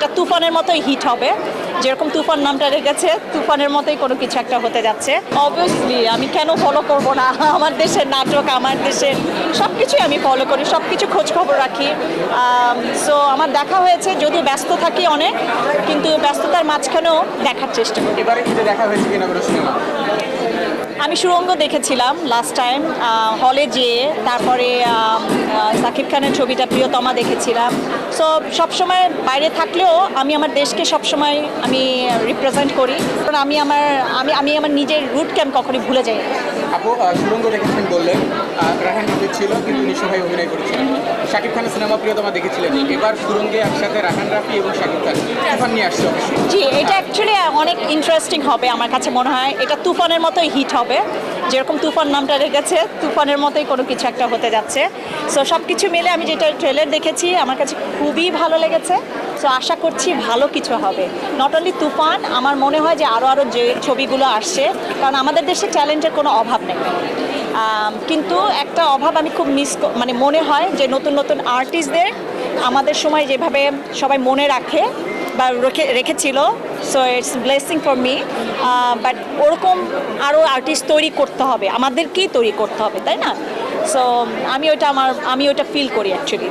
এটা তুফানের মতোই হিট হবে। যেরকম তুফান নামটা রেখেছে, তুফানের মতোই কোনো কিছু একটা হতে যাচ্ছে। অবভিয়াসলি আমি কেন ফলো করব না? আমার দেশের নাটক, আমার দেশের সব কিছুই আমি ফলো করি সব কিছু খোঁজ খবর রাখি সো আমার দেখা হয়েছে, যদিও ব্যস্ত থাকি অনেক, কিন্তু ব্যস্ততার মাঝখানেও দেখার চেষ্টা করি। দেখা হয়েছে কিনা আমি সুরঙ্গ দেখেছিলাম লাস্ট টাইম হলে যেয়ে, তারপরে সাকিব খানের ছবিটা, প্রিয়তমা দেখেছিলাম। সো সবসময় বাইরে থাকলেও আমি আমার দেশকে সবসময় আমি রিপ্রেজেন্ট করি। কারণ আমি আমার, আমি আমি আমার নিজের রুটকে আমি কখনোই ভুলে যাই আপু সুরঙ্গ দেখেছেন বললেন রাহান ছিল, কিন্তু অভিনয় করেছিলেন শাকিব খানের সিনেমা প্রিয়তমা দেখেছিলেন। এবার সুরঙ্গে একসাথে রাহান রাফি এবং শাকিব খান। তুফান নিয়ে আসছে জি, এটা অ্যাকচুয়ালি অনেক ইন্টারেস্টিং হবে আমার কাছে মনে হয়। এটা তুফানের মতোই হিট হবে। যেরকম তুফান নামটা রেখেছে, তুফানের মতোই কোনো কিছু একটা হতে যাচ্ছে। সো সব কিছু মিলে আমি যেটা ট্রেলার দেখেছি, আমার কাছে খুবই ভালো লেগেছে। সো আশা করছি ভালো কিছু হবে। নট অনলি তুফান, আমার মনে হয় যে আরও আরও যে ছবিগুলো আসছে, কারণ আমাদের দেশে ট্যালেন্টের কোনো অভাব নেই। কিন্তু একটা অভাব আমি খুব মিস মানে মনে হয় যে নতুন নতুন আর্টিস্টদের আমাদের সময় যেভাবে সবাই মনে রাখে বা রেখে, রেখেছিল so it's blessing for me but ওরকম আরও আর্টিস্ট তৈরি করতে হবে, আমাদেরকেই তৈরি করতে হবে, তাই না? সো আমি ওটা আমার, আমি ওটা ফিল করি অ্যাকচুয়ালি